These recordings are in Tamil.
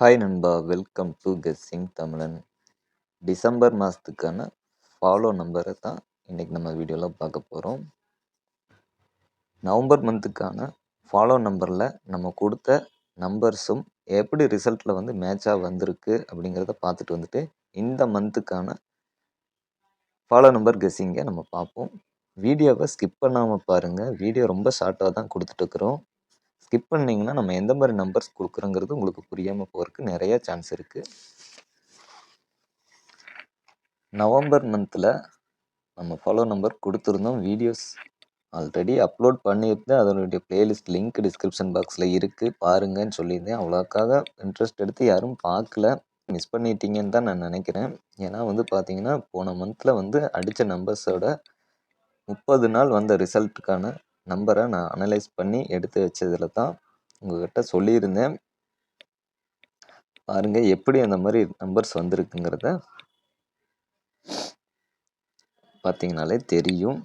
ஹாய் நண்பா. Welcome to guessing Tamilan. December மாதத்துக்கான ஃபாலோ நம்பரை தான் இன்றைக்கி நம்ம வீடியோவில் பார்க்க போகிறோம் நவம்பர் மந்த்துக்கான ஃபாலோ நம்பரில் நம்ம கொடுத்த நம்பர்ஸும் எப்படி ரிசல்ட்டில் வந்து மேட்சாக வந்திருக்கு அப்படிங்கிறத பார்த்துட்டு வந்துட்டு இந்த மந்த்துக்கான ஃபாலோ நம்பர் கெஸ்ஸிங்கை நம்ம பார்ப்போம். வீடியோவை ஸ்கிப் பண்ணாமல் பாருங்கள் வீடியோ ரொம்ப ஷார்ட்டாக தான் கொடுத்துட்ருக்குறோம் ஸ்கிப் பண்ணிங்கன்னா நம்ம எந்த மாதிரி நம்பர்ஸ் கொடுக்குறோங்கிறது உங்களுக்கு புரியாமல் போகிறதுக்கு நிறைய சான்ஸ் இருக்குது நவம்பர் மந்தில் நம்ம ஃபாலோ நம்பர் கொடுத்துருந்தோம். வீடியோஸ் ஆல்ரெடி அப்லோட் பண்ணியிருந்தேன். அதனுடைய பிளேலிஸ்ட் லிங்க் டிஸ்கிரிப்ஷன் பாக்ஸில் இருக்குது பாருங்கன்னு சொல்லியிருந்தேன். அவ்வளோக்காக இன்ட்ரெஸ்ட் எடுத்து யாரும் பார்க்கல மிஸ் பண்ணிட்டீங்கன்னு தான் நான் நினைக்கிறேன். ஏன்னா வந்து பார்த்தீங்கன்னா போன மந்தில் வந்து அடித்த நம்பர்ஸோட முப்பது நாள் வந்த ரிசல்ட்டுக்கான நம்பரை நான் அனலைஸ் பண்ணி எடுத்து வச்சதில் தான் உங்கள்கிட்ட சொல்லியிருந்தேன். பாருங்க எப்படி அந்த மாதிரி நம்பர்ஸ் வந்திருக்குங்கிறத பார்த்தீங்கனாலே தெரியும்.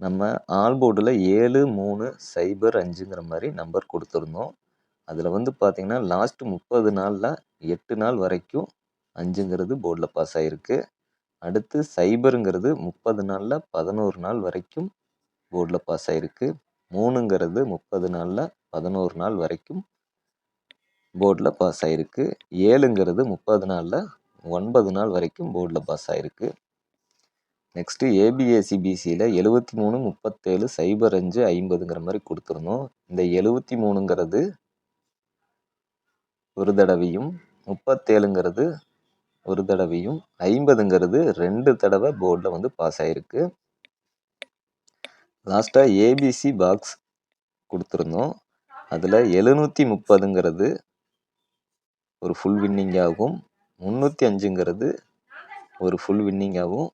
நம்ம ஆல்போர்டில் ஏழு மூணு சைபர் அஞ்சுங்கிற மாதிரி நம்பர் கொடுத்துருந்தோம். அதில் வந்து பார்த்திங்கன்னா லாஸ்ட் முப்பது நாளில் எட்டு நாள் வரைக்கும் அஞ்சுங்கிறது போர்டில் பாஸ் ஆகிருக்கு அடுத்து சைபருங்கிறது முப்பது நாளில் பதினோரு நாள் வரைக்கும் போர்டில் பாஸ் ஆகிருக்கு மூணுங்கிறது முப்பது நாளில் பதினோரு நாள் வரைக்கும் போர்டில் பாஸ் ஆகிருக்கு ஏழுங்கிறது முப்பது நாளில் ஒன்பது நாள் வரைக்கும் போர்டில் பாஸ் ஆகிருக்கு நெக்ஸ்ட்டு ஏபிஎஸ்சிபிசியில் எழுபத்தி மூணு முப்பத்தேழு சைபர் அஞ்சு ஐம்பதுங்கிற மாதிரி கொடுத்துருந்தோம். இந்த எழுபத்தி மூணுங்கிறது ஒரு தடவையும் முப்பத்தேழுங்கிறது ஒரு தடவையும் ஐம்பதுங்கிறது ரெண்டு தடவை போர்டில் வந்து பாஸ் ஆகிருக்கு லாஸ்ட்டாக ஏபிசி பாக்ஸ் கொடுத்துருந்தோம். அதில் எழுநூற்றி முப்பதுங்கிறது ஒரு ஃபுல் வின்னிங்காகவும் முந்நூற்றி அஞ்சுங்கிறது ஒரு ஃபுல் வின்னிங்காகவும்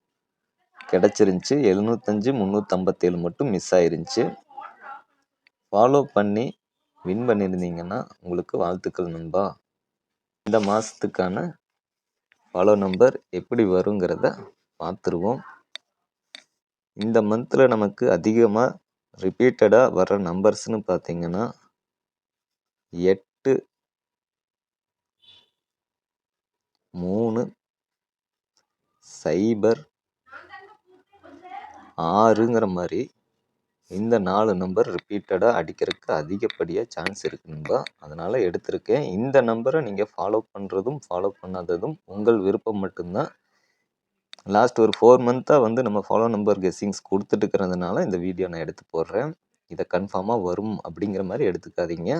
கிடச்சிருந்துச்சி. எழுநூத்தஞ்சு முந்நூற்றம்பத்தேழு மட்டும் மிஸ் ஆயிருந்துச்சு. ஃபாலோ பண்ணி வின் பண்ணியிருந்தீங்கன்னா உங்களுக்கு வாழ்த்துக்கள் நண்பா. இந்த மாதத்துக்கான ஃபாலோ நம்பர் எப்படி வருங்கிறத பார்த்துருவோம். இந்த மந்தில் நமக்கு அதிகமாக ரிப்பீட்டடாக வர நம்பர்ஸ்னு பார்த்தீங்கன்னா எட்டு மூணு சைபர் ஆறுங்கிற மாதிரி இந்த நாலு நம்பர் ரிப்பீட்டடாக அடிக்கிறதுக்கு அதிகப்படியாக சான்ஸ் இருக்குன்பா அதனால் எடுத்திருக்கேன். இந்த நம்பரை நீங்கள் ஃபாலோ பண்ணுறதும் ஃபாலோ பண்ணாததும் உங்கள் விருப்பம் மட்டும்தான். லாஸ்ட் ஒரு ஃபோர் மந்த்தாக வந்து நம்ம ஃபாலோ நம்பர் கெஸ்ஸிங்ஸ் கொடுத்துட்டு இருக்கிறதுனால இந்த வீடியோ நான் எடுத்து போடுறேன். இதை கன்ஃபார்மாக வரும் அப்படிங்கிற மாதிரி எடுத்துக்காதீங்க.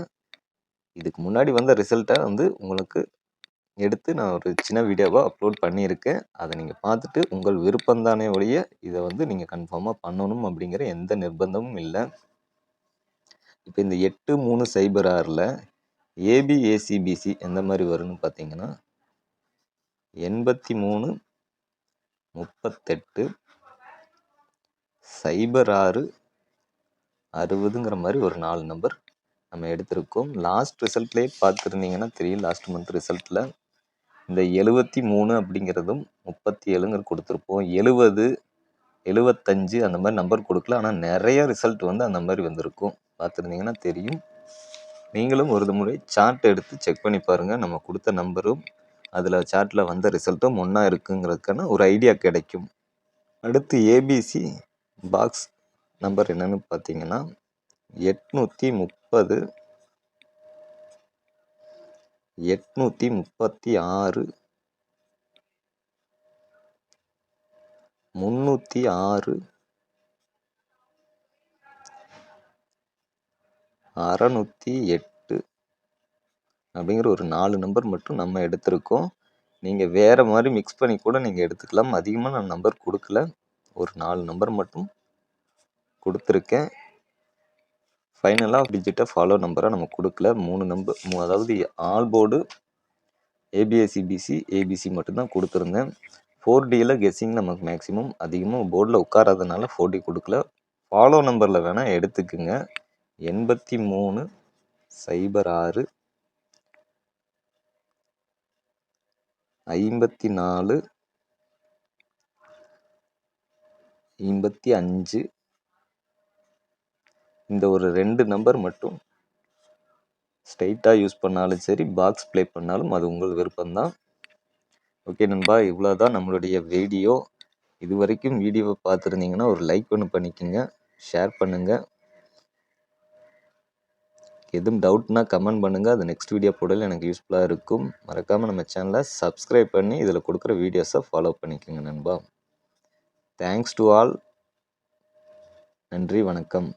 இதுக்கு முன்னாடி வந்த ரிசல்ட்டை வந்து உங்களுக்கு எடுத்து நான் ஒரு சின்ன வீடியோவாக அப்லோட் பண்ணியிருக்கேன். அதை நீங்கள் பார்த்துட்டு உங்கள் விருப்பம்தானே ஒழிய இதை வந்து நீங்கள் கன்ஃபார்மாக பண்ணணும் அப்படிங்கிற எந்த நிர்பந்தமும் இல்லை. இப்போ இந்த எட்டு மூணு சைபர் ஆறில் ஏபிஏசிபிசி எந்த மாதிரி வரும்னு பார்த்தீங்கன்னா எண்பத்தி மூணு முப்பத்தெட்டு சைபர் ஆறு அறுபதுங்கிற மாதிரி ஒரு நாலு நம்பர் நம்ம எடுத்திருக்கோம். லாஸ்ட் ரிசல்ட்லேயே பார்த்துருந்தீங்கன்னா தெரியும். லாஸ்ட் மந்த் ரிசல்ட்டில் இந்த எழுபத்தி மூணு அப்படிங்கிறதும் முப்பத்தி ஏழுங்கிற கொடுத்துருப்போம். எழுபது எழுபத்தஞ்சு அந்த மாதிரி நம்பர் கொடுக்கல. ஆனால் நிறைய ரிசல்ட் வந்து அந்த மாதிரி வந்திருக்கும். பார்த்துருந்தீங்கன்னா தெரியும். நீங்களும் ஒரு முறை சார்ட் எடுத்து செக் பண்ணி பாருங்கள் நம்ம கொடுத்த நம்பரும் அதில் சார்ட்டில் வந்த ரிசல்ட்டும் ஒன்றா இருக்குங்கிறதுக்கான ஒரு ஐடியா கிடைக்கும். அடுத்து ஏபிசி பாக்ஸ் நம்பர் என்னென்னு பார்த்தீங்கன்னா எட்நூற்றி முப்பது எட்நூற்றி முப்பத்தி ஆறு முந்நூற்றி ஆறு அறநூற்றி எட்டு அப்படிங்கிற ஒரு நாலு நம்பர் மட்டும் நம்ம எடுத்திருக்கோம். நீங்கள் வேறு மாதிரி மிக்ஸ் பண்ணி கூட நீங்கள் எடுத்துக்கலாம். அதிகமாக நான் நம்பர் கொடுக்கல. ஒரு நாலு நம்பர் மட்டும் கொடுத்துருக்கேன். ஃபைனலாக டிஜிட்டை ஃபாலோ நம்பராக நம்ம கொடுக்கல. மூணு நம்பர் அதாவது ஆல் போர்டு ஏபிஎஸ்சிபிசி ஏபிசி மட்டும்தான் கொடுத்துருந்தேன். ஃபோர் டியில் கெஸ்ஸிங் நமக்கு மேக்ஸிமம் அதிகமாக போர்டில் உட்காராதனால ஃபோர் டி கொடுக்கல. ஃபாலோ நம்பரில் வேணால் எடுத்துக்குங்க. எண்பத்தி மூணு சைபர் ஆறு ஐம்பத்தி நாலு ஐம்பத்தி அஞ்சு இந்த ஒரு ரெண்டு நம்பர் மட்டும் ஸ்ட்ரைட்டாக யூஸ் பண்ணாலும் சரி பாக்ஸ் ப்ளே பண்ணாலும் அது உங்கள் விருப்பம்தான். ஓகே நண்பா இவ்வளோ தான் நம்மளுடைய வீடியோ இது வரைக்கும் வீடியோவை பார்த்துருந்தீங்கன்னா ஒரு லைக் ஒன்று பண்ணிக்கோங்க ஷேர் பண்ணுங்கள் எதுவும் டவுட்னா கமெண்ட் பண்ணுங்கள் அது நெக்ஸ்ட் வீடியோ போடல எனக்கு யூஸ்ஃபுல்லாக இருக்கும். மறக்காமல் நம்ம சேனலை சப்ஸ்கிரைப் பண்ணி இதில் கொடுக்குற வீடியோஸை ஃபாலோ பண்ணிக்கோங்க நண்பா. தேங்க்ஸ் டு ஆல் நன்றி வணக்கம்.